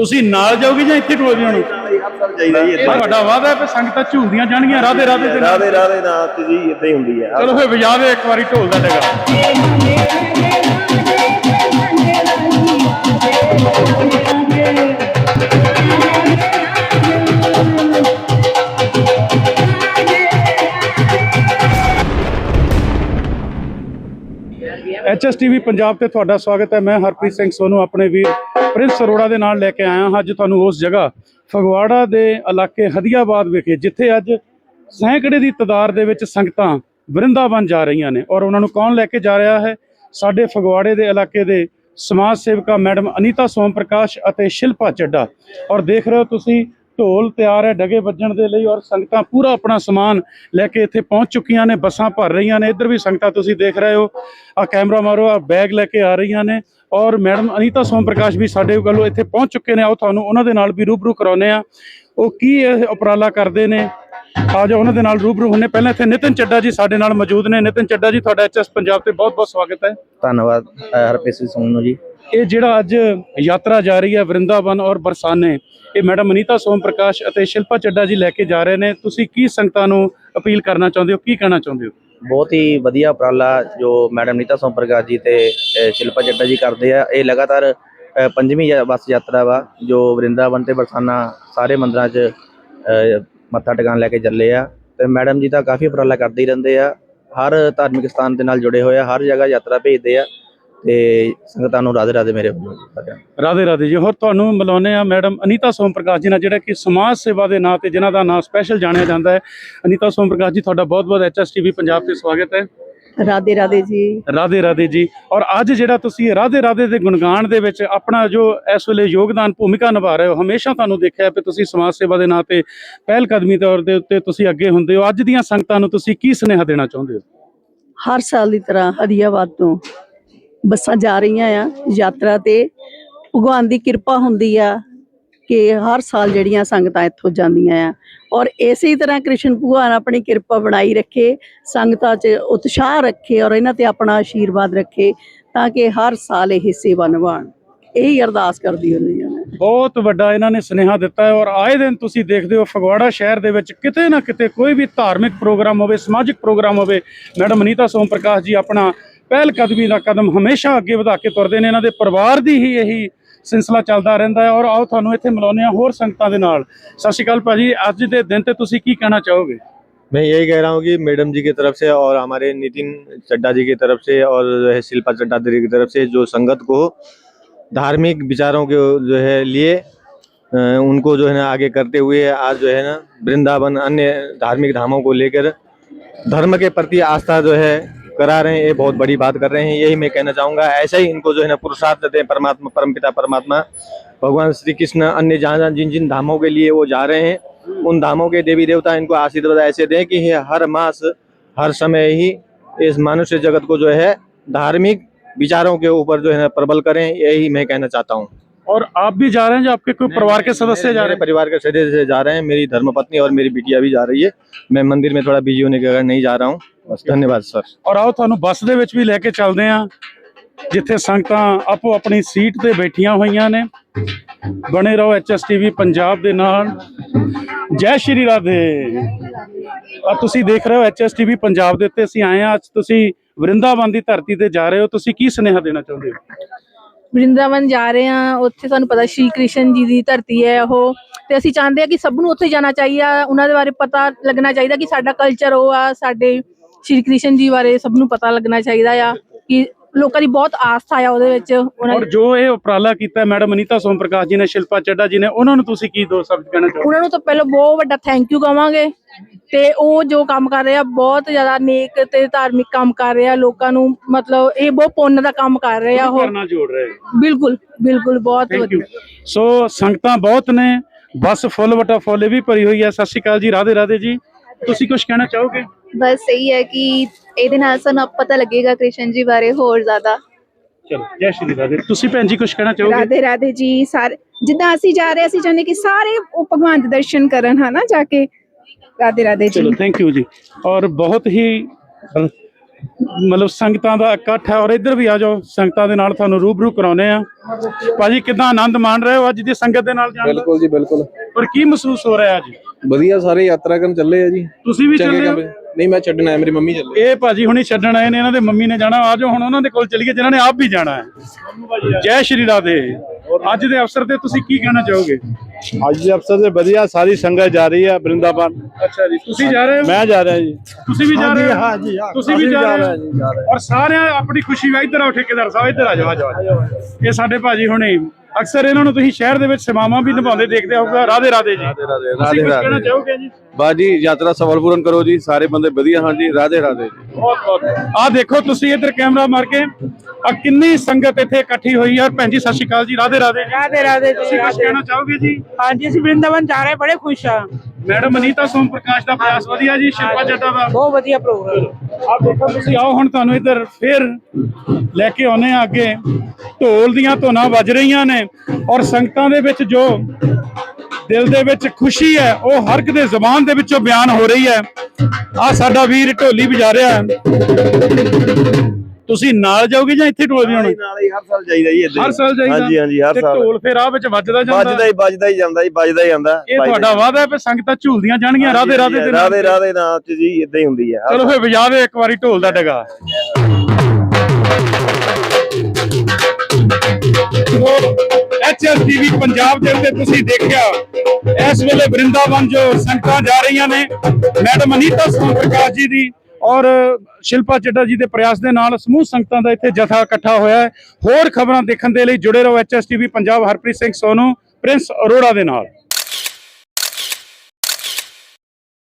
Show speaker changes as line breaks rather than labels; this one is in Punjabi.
ਤੁਸੀਂ ਨਾਲ ਜਾਓਗੇ ਜਾਂ ਇੱਥੇ ਢੋਲ ਜਾਣਾ?
ਜਾਈਦਾ ਜੀ
ਇਹ ਤੁਹਾਡਾ ਵਾਅਦਾ ਹੈ ਕਿ ਸੰਗਤਾਂ ਝੂਲਦੀਆਂ ਜਾਣਗੀਆਂ ਰਾਧੇ ਰਾਧੇ ਦੇ ਨਾਲ।
ਰਾਦੇ ਰਾਦੇ ਨਾਲ ਤੇ ਜੀ ਇਦਾਂ ਹੀ ਹੁੰਦੀ ਹੈ।
ਚਲੋ ਫੇ ਵਜਾ ਦੇ ਇੱਕ ਵਾਰੀ ਢੋਲ ਦਾ ਡਗਾ। ਐਚਐਸਟੀਵੀ ਪੰਜਾਬ ਤੇ ਤੁਹਾਡਾ ਸਵਾਗਤ ਹੈ। ਮੈਂ ਹਰਪ੍ਰੀਤ ਸਿੰਘ ਸੋਨੂ, ਆਪਣੇ ਵੀਰ ਪ੍ਰਿੰਸ ਅਰੋੜਾ ਦੇ ਨਾਲ ਲੈ ਕੇ ਆਇਆ ਹਾਂ। ਅੱਜ ਤੁਹਾਨੂੰ ਉਸ ਜਗ੍ਹਾ ਫਗਵਾੜਾ ਦੇ ਇਲਾਕੇ ਹਦੀਆਬਾਦ ਵਿਖੇ, ਜਿੱਥੇ ਅੱਜ ਸੈਂਕੜੇ ਦੀ ਤਦਾਦ ਦੇ ਵਿੱਚ ਸੰਗਤਾਂ ਵਰਿੰਦਾਵਨ ਜਾ ਰਹੀਆਂ ਨੇ। ਔਰ ਉਹਨਾਂ ਨੂੰ ਕੌਣ ਲੈ ਕੇ ਜਾ ਰਿਹਾ ਹੈ? ਸਾਡੇ ਫਗਵਾੜੇ ਦੇ ਇਲਾਕੇ ਦੇ ਸਮਾਜ ਸੇਵਕਾ ਮੈਡਮ ਅਨੀਤਾ ਸੋਮ ਪ੍ਰਕਾਸ਼ ਅਤੇ ਸ਼ਿਲਪਾ ਚੱਡਾ। ਔਰ ਦੇਖ ਰਹੇ ਹੋ ਤੁਸੀਂ ਢੋਲ ਤਿਆਰ ਹੈ, ਡਗੇ ਵੱਜਣ ਦੇ ਲਈ ਔਰ ਸੰਗਤਾਂ ਪੂਰਾ ਆਪਣਾ ਸਮਾਨ ਲੈ ਕੇ ਇੱਥੇ ਪਹੁੰਚ ਚੁੱਕੀਆਂ ਨੇ, ਬੱਸਾਂ ਭਰ ਰਹੀਆਂ ਨੇ। ਇੱਧਰ ਵੀ ਸੰਗਤਾਂ ਤੁਸੀਂ ਦੇਖ ਰਹੇ ਹੋ ਆ ਕੈਮਰਾ ਮਾਰੋ ਆ ਬੈਗ ਲੈ ਕੇ ਆ ਰਹੀਆਂ ਨੇ ਔਰ ਮੈਡਮ ਅਨੀਤਾ ਸੋਮ ਪ੍ਰਕਾਸ਼ ਵੀ ਸਾਡੇ ਵੱਲੋਂ ਇੱਥੇ ਪਹੁੰਚ ਚੁੱਕੇ ਨੇ। ਆਓ ਤੁਹਾਨੂੰ ਉਹਨਾਂ ਦੇ ਨਾਲ ਵੀ ਰੂਬਰੂ ਕਰਾਉਨੇ ਆ ਉਹ ਕੀ ਇਹ ਉਪਰਾਲਾ ਕਰਦੇ ਨੇ? ਆ ਜਾਓ, ਉਹਨਾਂ ਦੇ ਨਾਲ ਰੂਬਰੂ ਹੁੰਨੇ। ਪਹਿਲਾਂ ਇੱਥੇ ਨਿਤਨ ਚੱਡਾ ਜੀ ਸਾਡੇ ਨਾਲ ਮੌਜੂਦ ਨੇ। ਨਿਤਨ ਚੱਡਾ ਜੀ, ਤੁਹਾਡਾ ਐਚਐਸ ਪੰਜਾਬ ਤੇ ਬਹੁਤ ਬਹੁਤ ਸਵਾਗਤ ਹੈ।
ਧੰਨਵਾਦ ਹਰਪ੍ਰੀਤ ਸਿੰਘ ਸੋਨੂ ਜੀ।
ਇਹ ਜਿਹੜਾ ਅੱਜ ਯਾਤਰਾ ਜਾ ਰਹੀ ਹੈ ਵਰਿੰਦਾਵਨ ਔਰ ਬਰਸਾਨੇ, ਇਹ ਮੈਡਮ ਅਨੀਤਾ ਸੋਮ ਪ੍ਰਕਾਸ਼ ਅਤੇ ਸ਼ਿਲਪਾ ਚੱਡਾ ਜੀ ਲੈ ਕੇ ਜਾ ਰਹੇ ਨੇ। ਤੁਸੀਂ ਕੀ ਸੰਗਤਾਂ ਨੂੰ ਅਪੀਲ ਕਰਨਾ ਚਾਹੁੰਦੇ ਹੋ? ਕੀ ਕਹਿਣਾ ਚਾਹੁੰਦੇ ਹੋ?
ਬਹੁਤ ਹੀ ਵਧੀਆ ਉਪਰਾਲਾ ਜੋ ਮੈਡਮ ਨੀਤਾ ਸੋਮਪ੍ਰਕਾਸ਼ ਜੀ ਤੇ ਸ਼ਿਲਪਾ ਚੱਡਾ ਜੀ ਕਰਦੇ ਆ। ਇਹ ਲਗਾਤਾਰ ਪੰਜਵੀਂ ਯਾ- ਬੱਸ ਯਾਤਰਾ ਵਾ, ਜੋ ਵਰਿੰਦਾਵਨ ਤੇ ਬਰਸਾਨਾ ਸਾਰੇ ਮੰਦਰਾਂ 'ਚ ਮੱਥਾ ਟਿਕਾਣ ਲੈ ਕੇ ਚੱਲੇ ਆ। ਤੇ ਮੈਡਮ ਜੀ ਤਾਂ ਕਾਫੀ ਉਪਰਾਲਾ ਕਰਦੇ ਹੀ ਰਹਿੰਦੇ ਆ। ਹਰ ਧਾਰਮਿਕ ਸਥਾਨ ਦੇ ਨਾਲ ਜੁੜੇ ਹੋਏ ਆ, ਹਰ ਜਗ੍ਹਾ ਯਾਤਰਾ ਭੇਜਦੇ ਆ। ਤੇ ਸੰਗਤਾਂ ਨੂੰ ਰਾਧੇ ਰਾਧੇ ਮੇਰੇ ਵੱਲੋਂ ਸਾਰਿਆਂ ਨੂੰ।
ਰਾਧੇ ਰਾਧੇ ਜੀ ਹੋਰ ਤੁਹਾਨੂੰ ਮਿਲਾਉਂਦੇ ਆ ਮੈਡਮ ਅਨੀਤਾ ਸੋਮ ਪ੍ਰਕਾਸ਼ ਜੀ ਨਾਲ ਜਿਹੜਾ ਕਿ ਸਮਾਜ ਸੇਵਾ ਦੇ ਨਾਂ ਤੇ ਜਿਨ੍ਹਾਂ ਦਾ ਨਾਮ ਸਪੈਸ਼ਲ ਜਾਣਿਆ ਜਾਂਦਾ ਹੈ। ਅਨੀਤਾ ਸੋਮ ਪ੍ਰਕਾਸ਼ ਜੀ ਤੁਹਾਡਾ ਬਹੁਤ-ਬਹੁਤ ਐਚਐਸਟੀਵੀ ਪੰਜਾਬ ਤੇ ਸਵਾਗਤ ਹੈ।
ਰਾਧੇ ਰਾਧੇ ਜੀ।
ਰਾਧੇ ਰਾਧੇ ਜੀ ਔਰ ਅੱਜ ਜਿਹੜਾ ਤੁਸੀਂ ਰਾਧੇ ਰਾਧੇ ਦੇ ਗੁਣਗਾਨ ਦੇ ਵਿੱਚ ਆਪਣਾ ਜੋ ਇਸ ਵੇਲੇ ਯੋਗਦਾਨ ਭੂਮਿਕਾ ਨਿਭਾ ਰਹੇ ਹੋ ਹਮੇਸ਼ਾ ਤੁਹਾਨੂੰ ਦੇਖਿਆ ਹੈ ਕਿ ਤੁਸੀਂ ਸਮਾਜ ਸੇਵਾ ਦੇ ਨਾਂ ਤੇ ਪਹਿਲ ਕਦਮੀ ਤੌਰ ਦੇ ਉੱਤੇ ਤੁਸੀਂ ਅੱਗੇ ਹੁੰਦੇ ਹੋ। ਅੱਜ ਦੀਆਂ ਸੰਗਤਾਂ ਨੂੰ ਤੁਸੀਂ ਕੀ ਸੁਨੇਹਾ ਦੇਣਾ ਚਾਹੁੰਦੇ ਹੋ?
ਹਰ ਸਾਲ ਦੀ ਤਰ੍ਹਾਂ ਹਰੀਆਬਾਦ ਤੋਂ ਬੱਸਾਂ ਜਾ ਰਹੀਆਂ ਆ, ਯਾਤਰਾ ਤੇ। ਭਗਵਾਨ ਦੀ ਕਿਰਪਾ ਹੁੰਦੀ ਆ ਕਿ ਹਰ ਸਾਲ ਜਿਹੜੀਆਂ ਸੰਗਤਾਂ ਇੱਥੋਂ ਜਾਂਦੀਆਂ ਆ। ਔਰ ਇਸੇ ਤਰ੍ਹਾਂ ਕ੍ਰਿਸ਼ਨ ਭਗਵਾਨ ਆਪਣੀ ਕਿਰਪਾ ਬਣਾਈ ਰੱਖੇ, ਸੰਗਤਾਂ 'ਚ ਉਤਸ਼ਾਹ ਰੱਖੇ ਔਰ ਇਹਨਾਂ ਤੇ ਆਪਣਾ ਆਸ਼ੀਰਵਾਦ ਰੱਖੇ ਤਾਂ ਕਿ ਹਰ ਸਾਲ ਇਹ ਸੇਵਾ ਨਿਭਾਉਣ। ਇਹੀ ਅਰਦਾਸ ਕਰਦੀ ਹੁੰਦੀ ਹਾਂ
ਬਹੁਤ ਵੱਡਾ ਇਹਨਾਂ ਨੇ ਸੁਨੇਹਾ ਦਿੱਤਾ ਹੈ ਔਰ ਆਏ ਦਿਨ ਤੁਸੀਂ ਦੇਖਦੇ ਹੋ ਫਗਵਾੜਾ ਸ਼ਹਿਰ ਦੇ ਵਿੱਚ ਕਿਤੇ ਨਾ ਕਿਤੇ ਕੋਈ ਵੀ ਧਾਰਮਿਕ ਪ੍ਰੋਗਰਾਮ ਹੋਵੇ, ਸਮਾਜਿਕ ਪ੍ਰੋਗਰਾਮ ਹੋਵੇ, ਮੈਡਮ ਅਨੀਤਾ ਸੋਮ ਪ੍ਰਕਾਸ਼ ਜੀ ਆਪਣਾ ਪਹਿਲ ਕਦਮੀ ਦਾ ਕਦਮ ਹਮੇਸ਼ਾ ਅੱਗੇ ਵਧਾ ਕੇ ਤੁਰਦੇ ਨੇ ਇਹਨਾਂ ਦੇ ਪਰਿਵਾਰ ਦੀ ਹੀ ਇਹੀ ਸਿਲਸਿਲਾ ਚੱਲਦਾ ਰਹਿੰਦਾ ਹੈ ਔਰ ਆਓ ਤੁਹਾਨੂੰ ਇੱਥੇ ਮਿਲਾਉਂਦੇ ਹਾਂ ਹੋਰ ਸੰਗਤਾਂ ਦੇ ਨਾਲ ਸਤਿ ਸ਼੍ਰੀ ਅਕਾਲ ਭਾਜੀ ਅੱਜ ਦੇ ਦਿਨ ਤੇ ਤੁਸੀਂ ਕੀ ਕਹਿਣਾ ਚਾਹੋਗੇ
मैं यही कह रहा हूँ कि मैडम जी की तरफ से और हमारे नितिन चड्डा जी की तरफ से और जो है शिल्पा चड्डा जी की तरफ से जो संगत को धार्मिक विचारों के जो है लिए अ, उनको जो है ना आगे करते हुए आज जो है ना वृंदावन अन्य धार्मिक धामों को लेकर धर्म के प्रति आस्था जो है करा रहे हैं ये बहुत बड़ी बात कर रहे हैं यही मैं कहना चाहूँगा ऐसे ही इनको जो है ना पुरुषार्थ देते हैं परमात्मा परमपिता परमात्मा। भगवान श्री कृष्ण अन्य जहाँ जहाँ जिन जिन धामों के लिए वो जा रहे हैं उन धामों के देवी देवता इनको आशीर्वाद ऐसे दें कि ये हर मास हर समय ही इस मनुष्य जगत को जो है धार्मिक विचारों के ऊपर जो है ना प्रबल करें यही मैं कहना चाहता हूँ।
और आप भी जा रहे हैं जो आपके कोई परिवार के सदस्य जा रहे हैं?
परिवार के सदस्य जा रहे हैं मेरी धर्मपत्नी और मेरी बिटिया भी जा रही है। मैं मंदिर में थोड़ा बिज़ी होने के कारण नहीं जा रहा हूँ। ਬਸ ਧੰਨਵਾਦ ਸਰ।
ਔਰ ਆਓ ਤੁਹਾਨੂੰ ਬੱਸ ਦੇ ਵਿੱਚ ਵੀ ਲੈ ਕੇ ਚੱਲਦੇ ਆਂ ਜਿੱਥੇ ਸੰਗਤਾਂ ਆਪੋ ਆਪਣੀ ਸੀਟ ਤੇ ਬੈਠੀਆਂ ਹੋਈਆਂ ਨੇ। ਬਣੇ ਰਹੋ ਐਚਐਸਟੀਵੀ ਪੰਜਾਬ ਦੇ ਨਾਲ। ਜੈ ਸ਼੍ਰੀ ਰਾਧੇ। ਆ ਤੁਸੀਂ ਦੇਖ ਰਹੇ ਹੋ ਐਚਐਸਟੀਵੀ ਪੰਜਾਬ ਦੇ ਉੱਤੇ। ਅਸੀਂ ਆਏ ਆ ਅੱਜ ਤੁਸੀਂ ਵਰਿੰਦਾਵਨ ਦੀ ਧਰਤੀ ਤੇ ਜਾ ਰਹੇ ਹੋ। ਤੁਸੀਂ ਕੀ ਸੁਨੇਹਾ ਦੇਣਾ ਚਾਹੁੰਦੇ ਹੋ?
ਵਰਿੰਦਾਵਨ ਜਾ ਰਹੇ ਆ ਉੱਥੇ ਤੁਹਾਨੂੰ ਪਤਾ ਸ਼੍ਰੀ ਕ੍ਰਿਸ਼ਨ ਜੀ ਦੀ ਧਰਤੀ ਹੈ ਉਹ। ਤੇ ਅਸੀਂ ਚਾਹੁੰਦੇ ਆ ਕਿ ਸਭ ਨੂੰ ਉੱਥੇ ਜਾਣਾ ਚਾਹੀਦਾ। ਉਹਨਾਂ ਦੇ ਬਾਰੇ ਪਤਾ ਲੱਗਣਾ ਚਾਹੀਦਾ ਕਿ ਸਾਡਾ ਕਲਚਰ ਉਹ ਆ ਸਾਡੇ ਸ਼੍ਰੀ ਕ੍ਰਿਸ਼ਨ ਜੀ ਬਾਰੇ ਸਭ ਨੂੰ ਪਤਾ ਲੱਗਣਾ ਚਾਹੀਦਾ ਆ ਕਿ ਲੋਕਾਂ ਦੀ ਬਹੁਤ ਆਸਥਾ ਆ ਉਹਦੇ ਵਿੱਚ ਉਹਨਾਂ
ਔਰ ਜੋ ਇਹ ਉਪਰਾਲਾ ਕੀਤਾ ਮੈਡਮ ਅਨੀਤਾ ਸੋਮ ਪ੍ਰਕਾਸ਼ ਜੀ ਨੇ ਸ਼ਿਲਪਾ ਚੱਡਾ ਜੀ ਨੇ ਉਹਨਾਂ ਨੂੰ ਤੁਸੀਂ ਕੀ ਦੋ ਸ਼ਬਦ ਕਹਿਣਾ ਚਾਹੋਗੇ?
ਉਹਨਾਂ ਨੂੰ ਤਾਂ ਪਹਿਲਾਂ ਬਹੁਤ ਵੱਡਾ ਥੈਂਕ ਯੂ ਕਵਾਂਗੇ ਤੇ ਉਹ ਜੋ ਕੰਮ ਕਰ ਰਹੇ ਆ ਬਹੁਤ ਜ਼ਿਆਦਾ ਨੇਕ ਤੇ ਧਾਰਮਿਕ ਕੰਮ ਕਰ ਰਹੇ ਆ ਲੋਕਾਂ ਨੂੰ ਮਤਲਬ ਇਹ ਬਹੁਤ ਪੁੰਨ ਦਾ ਕੰਮ ਕਰ ਰਹੇ ਆ ਉਹ।
ਕਰਨਾ ਜੋੜ ਰਹੇ
ਬਿਲਕੁਲ ਬਿਲਕੁਲ ਬਹੁਤ ਵਧੀਆ।
ਸੋ ਸੰਗਤਾਂ ਬਹੁਤ ਨੇ ਬੱਸ ਫੁੱਲ ਵਟਾ ਫੁੱਲ ਵੀ ਭਰੀ ਹੋਈ ਹੈ ਸਤਿ ਸ਼੍ਰੀ ਅਕਾਲ ਜੀ ਰਾਧੇ ਰਾਧੇ ਜੀ। ਤੁਸੀਂ ਕੁਝ ਕਹਿਣਾ ਚਾਹੋਗੇ?
ਬਸ ਸਹੀ ਹੈ ਕਿ ਇਹਦੇ ਨਾਲ ਸਾਨੂੰ ਪਤਾ ਲੱਗੇਗਾ ਕ੍ਰਿਸ਼ਨ ਜੀ ਬਾਰੇ ਹੋਰ ਜ਼ਿਆਦਾ।
ਚਲੋ ਜੈ ਸ਼੍ਰੀ ਰਾਧੇ। ਤੁਸੀਂ ਭੈਣ ਜੀ ਕੁਝ ਕਹਿਣਾ ਚਾਹੋਗੇ?
ਰਾਧੇ ਰਾਧੇ ਜੀ ਸਾਰੇ ਜਿੱਦਾਂ ਅਸੀਂ ਜਾ ਰਹੇ ਅਸੀਂ ਚਾਹੁੰਦੇ ਕਿ ਸਾਰੇ ਉਹ ਭਗਵਾਨ ਦੇ ਦਰਸ਼ਨ ਕਰਨ ਹਨਾ ਜਾ ਕੇ? ਰਾਧੇ ਰਾਧੇ ਜੀ।
ਚਲੋ ਥੈਂਕ ਯੂ ਜੀ। ਔਰ ਬਹੁਤ ਹੀ ਮਤਲਬ ਸੰਗਤਾਂ ਦਾ ਇਕੱਠ ਹੈ ਔਰ ਇੱਧਰ ਵੀ ਆ ਜਾਓ ਸੰਗਤਾਂ ਦੇ ਨਾਲ ਤੁਹਾਨੂੰ ਰੂਬਰੂ ਕਰਾਉਨੇ ਆ ਭਾਜੀ ਕਿਦਾਂ ਆਨੰਦ ਮਾਣ ਰਹੇ ਹੋ ਅੱਜ ਦੀ ਸੰਗਤ ਦੇ ਨਾਲ ਜਾਣ
ਬਿਲਕੁਲ ਜੀ ਬਿਲਕੁਲ।
ਔਰ ਕੀ ਮਹਿਸੂਸ ਹੋ ਰਿਹਾ ਅੱਜ?
ਵਧੀਆ ਸਾਰੇ ਯਾਤਰਾ ਕਰਨ ਚੱਲੇ ਆ ਜੀ।
ਤੁਸੀਂ ਵੀ
ਚੰਗੇ
ਚੱਲੇ ਹੋ?
ਕੰਮ ਨਹੀਂ ਮੈਂ ਛੱਡਣਾ ਹੈ ਮੇਰੀ ਮੰਮੀ ਚੱਲੇ।
ਇਹ ਭਾਜੀ ਹੁਣੀ ਛੱਡਣ ਆਏ ਨੇ ਇਹਨਾਂ ਦੇ ਮੰਮੀ ਨੇ ਜਾਣਾ ਆ ਜਾਓ ਹੁਣ ਉਹਨਾਂ ਦੇ ਕੋਲ ਚੱਲੀਏ ਜਿਨ੍ਹਾਂ ਨੇ ਆਪ ਵੀ ਜਾਣਾ ਹੈ। ਜੈ ਸ਼੍ਰੀ ਰਾਧੇ। ਅੱਜ ਦੇ ਅਵਸਰ ਤੇ ਤੁਸੀਂ ਕੀ ਕਹਿਣਾ ਚਾਹੋਗੇ?
ਅੱਜ ਦੇ ਅਫਸਰ ਤੇ ਵਧੀਆ ਸਾਰੀ ਸੰਗਤ ਜਾ ਰਹੀ ਹੈ ਬ੍ਰਿੰਦਾਵਨ
ਅੱਛਾ ਜੀ ਤੁਸੀਂ ਜਾ ਰਹੇ ਹੋ?
ਮੈਂ ਜਾ ਰਿਹਾ ਜੀ।
ਤੁਸੀਂ ਵੀ ਜਾ ਰਹੇ ਹੋ?
ਹਾਂ ਜੀ, ਹਾਂ।
ਤੁਸੀਂ ਵੀ ਜਾ ਰਹੇ ਹੋ? ਔਰ ਸਾਰਿਆਂ ਆਪਣੀ ਖੁਸ਼ੀ ਵਾ ਇੱਧਰ ਆਓ ਠੇਕੇਦਾਰ ਸਾਹਿਬ ਇੱਧਰ ਆ ਜਾਓ ਆ ਜਾਓ ਆ ਜਾਓ। ਇਹ ਸਾਡੇ ਭਾਜੀ ਹੁਣੇ। ਅਕਸਰ ਇਹਨਾਂ ਨੂੰ ਤੁਸੀਂ ਸ਼ਹਿਰ ਦੇ ਵਿੱਚ ਸੇਵਾਵਾਂ ਵੀ ਨਿਭਾਉਂਦੇ ਦੇਖਦੇ ਹੋਊਗਾ ਰਾਧੇ ਰਾਧੇ ਜੀ।
ਰਾਧੇ ਰਾਧੇ ਰਾਧੇ
ਕਹਿਣਾ ਚਾਹੋਗੇ ਜੀ?
ਬਾਜੀ ਯਾਤਰਾ ਸਫਲ ਪੂਰਨ ਕਰੋ ਜੀ। ਸਾਰੇ ਬੰਦੇ ਵਧੀਆ ਹਨ ਜੀ। ਰਾਧੇ ਰਾਧੇ ਜੀ।
ਬਹੁਤ ਬਹੁਤ। ਆ ਦੇਖੋ ਤੁਸੀਂ ਇੱਧਰ ਕੈਮਰਾ ਮਾਰ ਕੇ ਆ ਕਿੰਨੀ ਸੰਗਤ ਇੱਥੇ ਇਕੱਠੀ ਹੋਈ ਹੈ ਭੈਣ ਜੀ ਸਤਿ ਸ਼੍ਰੀ ਅਕਾਲ ਜੀ ਰਾਧੇ ਰਾਧੇ
ਜੀ। ਰਾਧੇ ਰਾਧੇ ਜੀ
ਤੁਸੀਂ ਕੁਝ ਕਹਿਣਾ ਚਾਹੋਗੇ ਜੀ?
ਹਾਂਜੀ ਅਸੀਂ ਵ੍ਰਿੰਦਾਵਨ ਜਾ ਰਹੇ ਬੜੇ ਖੁਸ਼ ਆ
ਮੈਡਮ ਅਨੀਤਾ ਸੋਮ ਪ੍ਰਕਾਸ਼ ਦਾ ਪ੍ਰਯਾਸ ਵਧੀਆ ਜੀ ਸ਼ਿਲਪਾ ਜੱਟਾ ਦਾ।
ਬਹੁਤ ਵਧੀਆ ਪ੍ਰੋਗਰਾਮ।
ਆਪ ਦੇਖੋ ਤੁਸੀਂ ਆਓ ਹੁਣ ਤੁਹਾਨੂੰ ਇੱਧਰ ਫੇਰ ਲੈ ਕੇ ਆਉਨੇ ਆ ਅੱਗੇ। ਢੋਲ ਦੀਆਂ ਧੁਨਾਂ ਵੱਜ ਰਹੀਆਂ ਨੇ ਔਰ ਸੰਗਤਾਂ ਦੇ ਵਿੱਚ ਜੋ ਦਿਲ ਦੇ ਵਿੱਚ ਖੁਸ਼ੀ ਹੈ ਉਹ ਹਰ ਇੱਕ ਦੇ ਜ਼ੁਬਾਨ ਦੇ ਵਿੱਚੋਂ ਬਿਆਨ ਹੋ ਰਹੀ ਹੈ। ਆ ਸਾਡਾ ਵੀਰ ਢੋਲੀ ਵਜਾ ਰਿਹਾ ਹੈ। ਤੁਸੀਂ ਨਾਲ ਜਾਓਗੇ ਜਾਂ ਇੱਥੇ ਢੋਲ ਵਜਾਉਣਾ
ਨਾਲ ਹੀ ਹਰ ਸਾਲ ਜਾਈਦਾ ਜੀ ਹੀ।
ਹਰ ਸਾਲ ਜਾਈਦਾ?
ਹਾਂਜੀ ਹਾਂਜੀ ਹਰ
ਤੇ
ਸਾਲ।
ਢੋਲ ਫੇਰ ਆ ਵਿੱਚ ਵੱਜਦਾ ਜਾਂਦਾ?
ਵੱਜਦਾ ਹੀ ਵੱਜਦਾ ਹੀ ਜਾਂਦਾ ਜੀ ਵੱਜਦਾ ਹੀ ਜਾਂਦਾ
ਇਹ ਤੁਹਾਡਾ ਵਾਅਦਾ ਹੈ ਕਿ ਸੰਗਤਾਂ ਝੂਲਦੀਆਂ ਜਾਣਗੀਆਂ ਰਾਧੇ ਰਾਧੇ ਦੇ
ਰਾਧੇ ਰਾਧੇ ਨਾਂ ਚ ਜੀ ਇਦਾਂ ਹੀ ਹੁੰਦੀ ਹੈ
ਚਲੋ ਫੇਰ ਵਜਾ ਦਿਓ ਇੱਕ ਵਾਰੀ ਢੋਲ ਦਾ ਡਗਾ। ਐਚਐਸਟੀਵੀ ਪੰਜਾਬ ਦੇ ਉੱਤੇ ਤੁਸੀਂ ਦੇਖਿਆ ਇਸ ਵੇਲੇ ਬ੍ਰਿੰਦਾਵਨ ਜੋ ਸੰਗਤਾਂ ਜਾ ਰਹੀਆਂ ਨੇ ਮੈਡਮ ਅਨੀਤਾ ਪ੍ਰਕਾਸ਼ ਜੀ ਦੀ ਔਰ ਸ਼ਿਲਪਾ ਚੱਡਾ ਜੀ ਦੇ ਪ੍ਰਯਾਸ ਦੇ ਨਾਲ ਸਮੂਹ ਸੰਗਤਾਂ ਦਾ ਇੱਥੇ ਜਥਾ ਇਕੱਠਾ ਹੋਇਆ ਹੈ। ਹੋਰ ਖਬਰਾਂ ਦੇਖਣ ਦੇ ਲਈ ਜੁੜੇ ਰਹੋ ਐਚਐਸਟੀਵੀ ਪੰਜਾਬ ਹਰਪ੍ਰੀਤ ਸਿੰਘ ਸੋਨੂ, ਪ੍ਰਿੰਸ ਅਰੋੜਾ ਦੇ ਨਾਲ।